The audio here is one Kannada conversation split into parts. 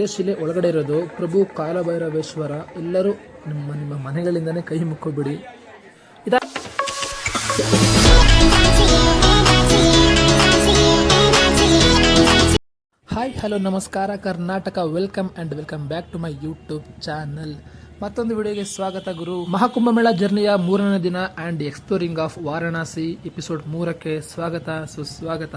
ಇದೇ ಶಿಲೆ ಒಳಗಡೆ ಇರೋದು ಪ್ರಭು ಕಾಲಭೈರವೇಶ್ವರ. ಎಲ್ಲರೂ ನಿಮ್ಮ ನಿಮ್ಮ ಮನೆಗಳಿಂದನೇ ಕೈ ಮುಕ್ಕೋಬಿಡಿ. ಹಾಯ್ ಹಲೋ ನಮಸ್ಕಾರ, Karnataka. Welcome and welcome back to my YouTube channel ಮತ್ತೊಂದು ವಿಡಿಯೋಗೆ ಸ್ವಾಗತ ಗುರು. ಮಹಾಕುಂಭಮೇಳ ಜರ್ನಿಯ ಮೂರನೇ ದಿನ and exploring of Varanasi episode ಮೂರಕ್ಕೆ ಸ್ವಾಗತ, ಸುಸ್ವಾಗತ.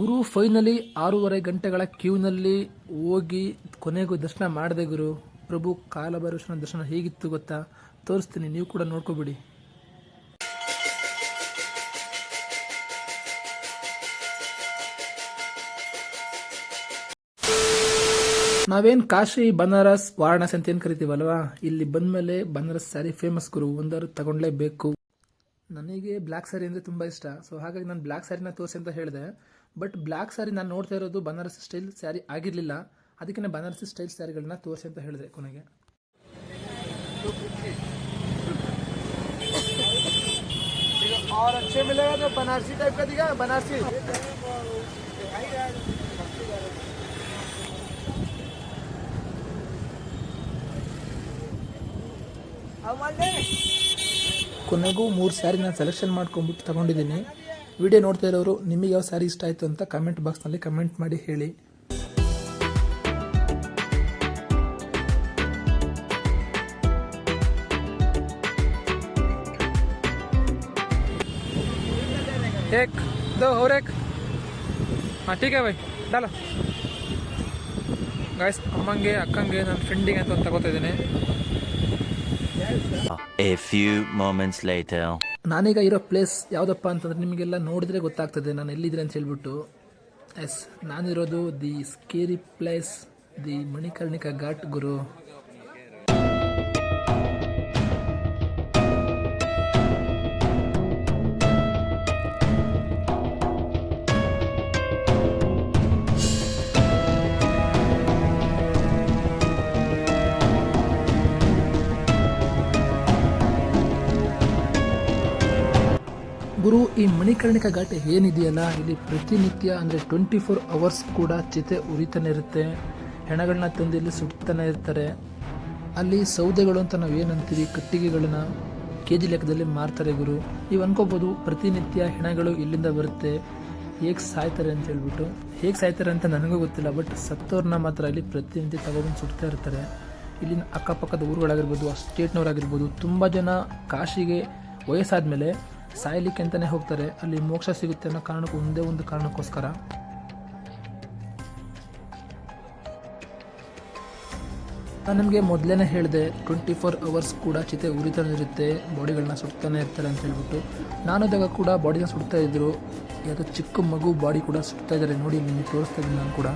ಗುರು ಫೈನಲಿ ಆರೂವರೆ ಗಂಟೆಗಳ ಕ್ಯೂನಲ್ಲಿ ಹೋಗಿ ಕೊನೆಗೂ ದರ್ಶನ ಮಾಡಿದೆ ಗುರು. ಪ್ರಭು ಕಾಲಭೈರವೇಶ್ವರನ ದರ್ಶನ ಹೇಗಿತ್ತು ಗೊತ್ತಾ? ತೋರಿಸ್ತೀನಿ, ನೀವು ಕೂಡ ನೋಡ್ಕೊಬಿಡಿ. ನಾವೇನು ಕಾಶಿ ಬನಾರಸ್, ವಾರಣಾಸಿ ಅಂತ ಏನು ಕರಿತೀವಲ್ವಾ? ಇಲ್ಲಿ ಬಂದಮೇಲೆ ಬನಾರಸ್ ಸ್ಯಾರಿ ಫೇಮಸ್ ಗುರು ಒಂದಾರು ತಗೊಂಡ್ಲೇಬೇಕು. ನನಗೆ ಬ್ಲ್ಯಾಕ್ ಸ್ಯಾರಿ ಅಂದರೆ ತುಂಬ ಇಷ್ಟ. ಸೊ ಹಾಗಾಗಿ ನಾನು ಬ್ಲ್ಯಾಕ್ ಸ್ಯಾರಿನ ತೋರಿಸಿ ಅಂತ ಹೇಳಿದೆ. ಬಟ್ ಬ್ಲ್ಯಾಕ್ ಸ್ಯಾರಿ ನಾನು ನೋಡ್ತಾ ಇರೋದು ಬನಾರಸ್ ಸ್ಟೈಲ್ ಸ್ಯಾರಿ ಆಗಿರಲಿಲ್ಲ ಅದಕ್ಕೆ ಬನಾರಸಿ ಸ್ಟೈಲ್ ಸ್ಯಾರಿಗಳನ್ನ ತೋರಿಸಿ ಅಂತ ಹೇಳಿದೆ ಕೊನೆಗೆ और अच्छे मिलेगा तो बनारसी टाइप का दिखा बनारसी ಕೊನೆಗೂ ಮೂರು ಸ್ಯಾರಿ ನಾನು ಸೆಲೆಕ್ಷನ್ ಮಾಡ್ಕೊಂಡ್ಬಿಟ್ಟು ತಗೊಂಡಿದ್ದೀನಿ ವಿಡಿಯೋ ನೋಡ್ತಾ ಇರೋರು ನಿಮಗೆ ಯಾವ ಸ್ಯಾರಿ ಇಷ್ಟ ಆಯಿತು ಅಂತ ಕಮೆಂಟ್ ಬಾಕ್ಸ್ನಲ್ಲಿ ಕಮೆಂಟ್ ಮಾಡಿ ಹೇಳಿ एक दो और एक ಹಾಂ ಟೀಕ್ ಬೈ ಡಾಲ ಗಾಯ್ಸ್ ಅಮ್ಮಂಗೆ ಅಕ್ಕಂಗೆ ನನ್ನ ಫ್ರೆಂಡಿಗೆ ಅಂತ ಒಂದು ತಗೋತಾ ಇದ್ದೀನಿ A few moments later. ನಾನೀಗ ಇರೋ ಪ್ಲೇಸ್ ಯಾವುದಪ್ಪ ಅಂತಂದ್ರೆ ನಿಮಗೆಲ್ಲ ನೋಡಿದ್ರೆ ಗೊತ್ತಾಗ್ತದೆ. ನಾನು ಎಲ್ಲಿದ್ದೀರಿ ಅಂತ ಹೇಳ್ಬಿಟ್ಟು. Yes, ನಾನಿರೋದು the scary place, the Manikarnika Ghat ಗುರು. ಗುರು, ಈ ಮಣಿಕರ್ಣಿಕ ಘಾಟೆ ಏನಿದೆಯಲ್ಲ, ಇಲ್ಲಿ ಪ್ರತಿನಿತ್ಯ ಅಂದರೆ ಟ್ವೆಂಟಿ ಫೋರ್ ಅವರ್ಸ್ ಕೂಡ ಚಿತೆ ಉರಿತಾನೆ ಇರುತ್ತೆ. ಹೆಣಗಳನ್ನ ತಂದು ಇಲ್ಲಿ ಸುಡ್ತಾನೆ ಇರ್ತಾರೆ. ಅಲ್ಲಿ ಸೌದೆಗಳು ಅಂತ ನಾವು ಏನಂತೀವಿ ಕಟ್ಟಿಗೆಗಳನ್ನ ಕೆ ಜಿ ಲೆಕ್ಕದಲ್ಲಿ ಮಾರ್ತಾರೆ ಗುರು. ನೀವು ಅನ್ಕೋಬೋದು ಪ್ರತಿನಿತ್ಯ ಹೆಣಗಳು ಇಲ್ಲಿಂದ ಬರುತ್ತೆ. ಹೇಗೆ ಸಾಯ್ತಾರೆ ಅಂತ ಹೇಳ್ಬಿಟ್ಟು. ಹೇಗೆ ಸಾಯ್ತಾರೆ ಅಂತ ನನಗೂ ಗೊತ್ತಿಲ್ಲ ಬಟ್ ಸತ್ತೋರ್ನ ಮಾತ್ರ ಇಲ್ಲಿ ಪ್ರತಿನಿತ್ಯ ತಗೊಂಡು ಸುಡ್ತಾ ಇರ್ತಾರೆ. ಇಲ್ಲಿನ ಅಕ್ಕಪಕ್ಕದ ಊರುಗಳಾಗಿರ್ಬೋದು, ಆ ಸ್ಟೇಟ್ನವರಾಗಿರ್ಬೋದು ತುಂಬ ಜನ ಕಾಶಿಗೆ ವಯಸ್ಸಾದ್ಮೇಲೆ ಸಾಯಲಿಕ್ಕೆ ಅಂತಲೇ ಹೋಗ್ತಾರೆ. ಅಲ್ಲಿ ಮೋಕ್ಷ ಸಿಗುತ್ತೆ ಅನ್ನೋ ಕಾರಣಕ್ಕೆ ಒಂದೇ ಒಂದು ಕಾರಣಕ್ಕೋಸ್ಕರ. ನಾನು ನಿಮಗೆ ಮೊದಲೇ ಹೇಳಿದೆ ಟ್ವೆಂಟಿ ಫೋರ್ ಅವರ್ಸ್ ಕೂಡ ಚಿತೆ ಉರಿತಾನೆ ಇರುತ್ತೆ ಬಾಡಿಗಳನ್ನ ಸುಡ್ತಾನೆ ಇರ್ತಾರೆ ಅಂತ ಹೇಳ್ಬಿಟ್ಟು. ನಾನದಾಗ ಕೂಡ ಬಾಡಿನ ಸುಡ್ತಾ ಇದ್ರು ಯಾವುದೋ ಚಿಕ್ಕ ಮಗು ಬಾಡಿ ಕೂಡ ಸುಡ್ತಾ ಇದ್ದಾರೆ ನೋಡಿ ನಿಮಗೆ ತೋರಿಸ್ತಾ ಇದ್ದೀನಿ ನಾನು ಕೂಡ.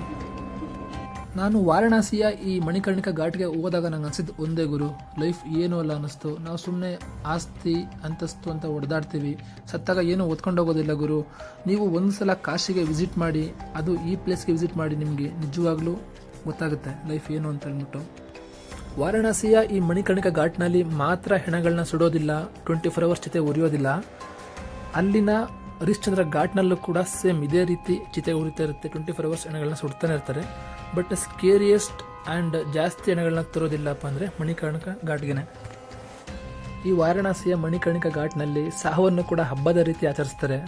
ನಾನು ವಾರಣಾಸಿಯ ಈ ಮಣಿಕರ್ಣಿಕ ಘಾಟ್ಗೆ ಹೋದಾಗ ನಂಗೆ ಅನಿಸಿದ್ದು, ಒಂದೇ ಗುರು ಲೈಫ್ ಏನೂ ಅಲ್ಲ ಅನ್ನಿಸ್ತು. ನಾವು ಸುಮ್ಮನೆ ಆಸ್ತಿ, ಅಂತಸ್ತು ಅಂತ ಹೊಡೆದಾಡ್ತೀವಿ ಸತ್ತಾಗ ಏನೂ ಓದ್ಕೊಂಡು ಹೋಗೋದಿಲ್ಲ ಗುರು. ನೀವು ಒಂದು ಸಲ ಕಾಶಿಗೆ ವಿಸಿಟ್ ಮಾಡಿ, ಅದು ಈ ಪ್ಲೇಸ್ಗೆ ವಿಸಿಟ್ ಮಾಡಿ ನಿಮಗೆ ನಿಜವಾಗ್ಲೂ ಗೊತ್ತಾಗುತ್ತೆ ಲೈಫ್ ಏನು ಅಂತ ಹೇಳ್ಬಿಟ್ಟು ವಾರಣಾಸಿಯ ಈ ಮಣಿಕರ್ಣಿಕ ಘಾಟ್ನಲ್ಲಿ ಮಾತ್ರ ಹೆಣಗಳನ್ನ ಸುಡೋದಿಲ್ಲ ಟ್ವೆಂಟಿ ಫೋರ್ ಅವರ್ಸ್ ಜೊತೆ ಉರಿಯೋದಿಲ್ಲ ಅಲ್ಲಿನ ಹರಿಶ್ಚಂದ್ರ ಘಾಟ್ನಲ್ಲೂ ಕೂಡ ಸೇಮ್ ಇದೇ ರೀತಿ ಚಿತೆ ಉರಿತಾ ಇರುತ್ತೆ. ಟ್ವೆಂಟಿ ಫೋರ್ ಅವರ್ಸ್ ಎಣ್ಣೆಗಳನ್ನ ಸುಡ್ತಾನೆ ಇರ್ತಾರೆ. ಬಟ್ ಸ್ಕೇರಿಯೆಸ್ಟ್ ಆ್ಯಂಡ್ ಜಾಸ್ತಿ ಹೆಣಗಳನ್ನ ತರೋದಿಲ್ಲಪ್ಪ ಅಂದರೆ ಮಣಿಕರ್ಣಕ ಘಾಟ್ಗೆನೆ. ಈ ವಾರಣಾಸಿಯ ಮಣಿಕರ್ಣಿಕ ಘಾಟ್ನಲ್ಲಿ ಸಾಹವನ್ನು ಕೂಡ ಹಬ್ಬದ ರೀತಿ ಆಚರಿಸ್ತಾರೆ.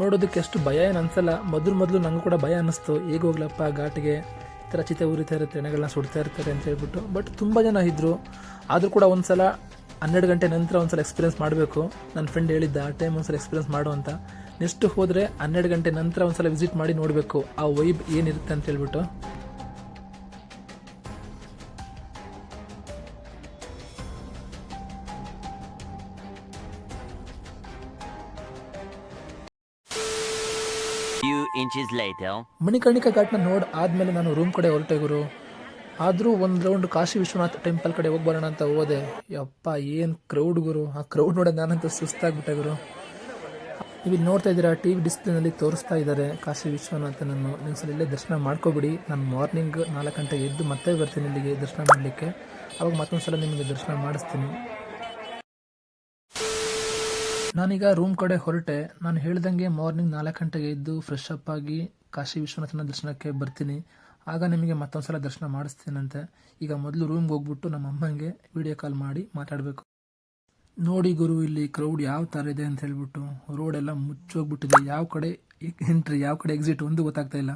ನೋಡೋದಕ್ಕೆ ಎಷ್ಟು ಭಯ ಏನು ಅನ್ಸಲ್ಲ. ಮೊದಲು ಮೊದಲು ನನಗೂ ಕೂಡ ಭಯ ಅನ್ನಿಸ್ತು. ಹೇಗೆ ಹೋಗ್ಲಪ್ಪ ಘಾಟ್ಗೆ? ಈ ಥರ ಚಿತೆ ಉರಿತಾ ಇರುತ್ತೆ ಎಣ್ಣೆಗಳನ್ನ ಸುಡ್ತಾ ಇರ್ತಾರೆ ಅಂತ ಹೇಳ್ಬಿಟ್ಟು. ಬಟ್ ತುಂಬ ಜನ ಇದ್ದರು ಆದರೂ ಕೂಡ ಒಂದ್ಸಲ ಹನ್ನೆರಡು ಗಂಟೆ ನಂತರ ಒಂದ್ಸಲ ಎಕ್ಸ್ಪೀರಿಯನ್ಸ್ ಮಾಡಬೇಕು. ನನ್ನ ಫ್ರೆಂಡ್ ಹೇಳಿದ್ದ ಆ ಟೈಮ್ ಒಂದ್ಸಲ ಎಕ್ಸ್ಪೀರಿಯನ್ಸ್ ಮಾಡು ಅಂತ. ನೆಕ್ಸ್ಟ್ ಹೋದ್ರೆ ಹನ್ನೆರಡು ಗಂಟೆ ನಂತರ ಒಂದ್ಸಲ ವಿಸಿಟ್ ಮಾಡಿ ನೋಡಬೇಕು. ಆ ವೈಬ್ ಏನಿರುತ್ತೆ ಅಂತ ಹೇಳ್ಬಿಟ್ಟು. Few inches later. ಮಣಿಕರ್ಣಿಕಾ ಘಾಟ್ನ ನೋಡ್ ಆದ್ಮೇಲೆ ನಾನು ರೂಮ್ ಕಡೆ ಹೊರಟೆ ಗುರು. ಆದರೂ ಒಂದು ರೌಂಡ್ ಕಾಶಿ ವಿಶ್ವನಾಥ್ ಟೆಂಪಲ್ ಕಡೆ ಹೋಗಿ ಬರೋಣ ಅಂತ ಹೋದೆ. ಯಪ್ಪ, ಏನು ಕ್ರೌಡ್ ಗುರು? ಆ ಕ್ರೌಡ್ ನೋಡೋದು ನಾನಂತೂ ಸುಸ್ತಾಗ್ಬಿಟ್ಟೆ ಗುರು. ಇಲ್ಲಿ ನೋಡ್ತಾ ಇದ್ದೀರಾ ಟಿ ವಿ ಡಿಸ್ಪ್ಲೇನಲ್ಲಿ ತೋರಿಸ್ತಾ ಇದ್ದಾರೆ ಕಾಶಿ ವಿಶ್ವನಾಥನನ್ನು. ನೀವು ಸಲ ಇಲ್ಲೇ ದರ್ಶನ ಮಾಡ್ಕೋಬಿಡಿ. ನಾನು ಮಾರ್ನಿಂಗ್ ನಾಲ್ಕು ಗಂಟೆಗೆ ಎದ್ದು ಮತ್ತೆ ಬರ್ತೀನಿ ಇಲ್ಲಿಗೆ ದರ್ಶನ ಮಾಡಲಿಕ್ಕೆ. ಅವಾಗ ಮತ್ತೊಂದು ಸಲ ನಿಮಗೆ ದರ್ಶನ ಮಾಡಿಸ್ತೀನಿ. ನಾನೀಗ ರೂಮ್ ಕಡೆ ಹೊರಟೆ. ನಾನು ಹೇಳ್ದಂಗೆ ಮಾರ್ನಿಂಗ್ ನಾಲ್ಕು ಗಂಟೆಗೆ ಎದ್ದು ಫ್ರೆಶ್ ಅಪ್ ಆಗಿ ಕಾಶಿ ವಿಶ್ವನಾಥನ ದರ್ಶನಕ್ಕೆ ಬರ್ತೀನಿ. ಆಗ ನಿಮಗೆ ಮತ್ತೊಂದ್ಸಲ ದರ್ಶನ ಮಾಡಿಸ್ತೀನಂತೆ. ಈಗ ಮೊದಲು ರೂಮ್ಗೆ ಹೋಗ್ಬಿಟ್ಟು ನಮ್ಮ ಅಮ್ಮಂಗೆ ವಿಡಿಯೋ ಕಾಲ್ ಮಾಡಿ ಮಾತಾಡಬೇಕು. ನೋಡಿ ಗುರು, ಇಲ್ಲಿ ಕ್ರೌಡ್ ಯಾವ ಥರ ಇದೆ ಅಂತ ಹೇಳ್ಬಿಟ್ಟು ರೋಡ್ ಎಲ್ಲ ಮುಚ್ಚೋಗ್ಬಿಟ್ಟಿದೆ. ಯಾವ ಕಡೆ ಎಂಟ್ರಿ ಯಾವ ಕಡೆ ಎಕ್ಸಿಟ್ ಒಂದು ಗೊತ್ತಾಗ್ತಾ ಇಲ್ಲ.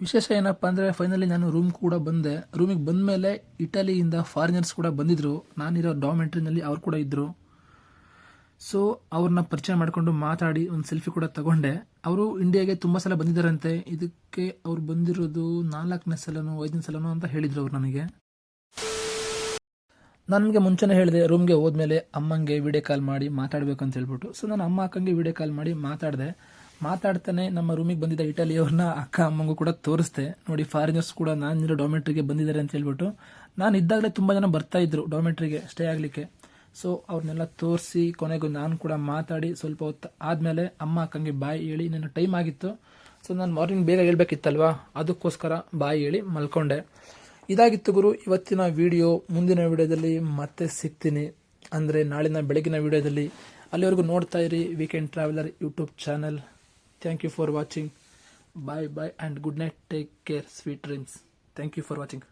ವಿಶೇಷ ಏನಪ್ಪ ಅಂದರೆ ಫೈನಲಿ ನಾನು ರೂಮ್ ಕೂಡ ಬಂದೆ. ರೂಮಿಗೆ ಬಂದ ಮೇಲೆ ಇಟಲಿಯಿಂದ ಫಾರಿನರ್ಸ್ ಕೂಡ ಬಂದಿದ್ರು. ನಾನಿರೋ ಡಾಮೆಂಟ್ರಿನಲ್ಲಿ ಅವ್ರು ಕೂಡ ಇದ್ದರು ಸೊ ಅವ್ರನ್ನ ಪರಿಚಯ ಮಾಡಿಕೊಂಡು ಮಾತಾಡಿ ಒಂದು ಸೆಲ್ಫಿ ಕೂಡ ತಗೊಂಡೆ. ಅವರು ಇಂಡಿಯಾಗೆ ತುಂಬ ಸಲ ಬಂದಿದ್ದಾರಂತೆ. ಇದಕ್ಕೆ ಅವ್ರು ಬಂದಿರೋದು ನಾಲ್ಕನೇ ಸಲನೋ, ಐದನೇ ಸಲನೋ ಅಂತ ಹೇಳಿದ್ರು ಅವ್ರು ನನಗೆ. ನನಗೆ ಮುಂಚೆನೇ ಹೇಳಿದೆ ರೂಮ್ಗೆ ಹೋದ್ಮೇಲೆ ಅಮ್ಮಂಗೆ ವಿಡಿಯೋ ಕಾಲ್ ಮಾಡಿ ಮಾತಾಡಬೇಕು ಅಂತ ಹೇಳ್ಬಿಟ್ಟು. ಸೊ ನಾನು ಅಮ್ಮ ಅಕ್ಕಂಗೆ ವಿಡಿಯೋ ಕಾಲ್ ಮಾಡಿ ಮಾತಾಡಿದೆ. ಮಾತಾಡ್ತಾನೆ ನಮ್ಮ ರೂಮಿಗೆ ಬಂದಿದ್ದ ಇಟಲಿಯವ್ರನ್ನ ಅಕ್ಕ ಅಮ್ಮಂಗೂ ಕೂಡ ತೋರಿಸ್ದೆ. ನೋಡಿ ಫಾರಿನರ್ಸ್ ಕೂಡ ನಾನಿರೋ ಡಾಮೆಟ್ರಿಗೆ ಬಂದಿದ್ದಾರೆ ಅಂತ ಹೇಳ್ಬಿಟ್ಟು. ನಾನು ಇದ್ದಾಗಲೇ ತುಂಬ ಜನ ಬರ್ತಾ ಇದ್ರು ಡಾಮೆಟ್ರಿಗೆ ಸ್ಟೇ ಆಗಲಿಕ್ಕೆ. ಸೊ ಅವ್ರನ್ನೆಲ್ಲ ತೋರಿಸಿ, ಕೊನೆಗೂ ನಾನು ಕೂಡ ಮಾತಾಡಿ ಸ್ವಲ್ಪ ಹೊತ್ತು ಆದಮೇಲೆ ಅಮ್ಮ ಅಕ್ಕಂಗೆ ಬಾಯಿ ಹೇಳಿ ನನ್ನ ಟೈಮ್ ಆಗಿತ್ತು? ಸೊ ನಾನು ಮಾರ್ನಿಂಗ್ ಬೇಗ ಹೇಳ್ಬೇಕಿತ್ತಲ್ವಾ? ಅದಕ್ಕೋಸ್ಕರ ಬಾಯಿ ಹೇಳಿ ಮಲ್ಕೊಂಡೆ. ಇದಾಗಿತ್ತು ಗುರು, ಇವತ್ತಿನ ವಿಡಿಯೋ ಮುಂದಿನ ವಿಡಿಯೋದಲ್ಲಿ ಮತ್ತೆ ಸಿಗ್ತೀನಿ. ಅಂದರೆ ನಾಳಿನ ಬೆಳಗಿನ ವಿಡಿಯೋದಲ್ಲಿ. ಅಲ್ಲಿವರೆಗೂ ನೋಡ್ತಾ ಇರಿ weekend traveller YouTube channel thank you for watching bye bye and good night take care sweet dreams thank you for watching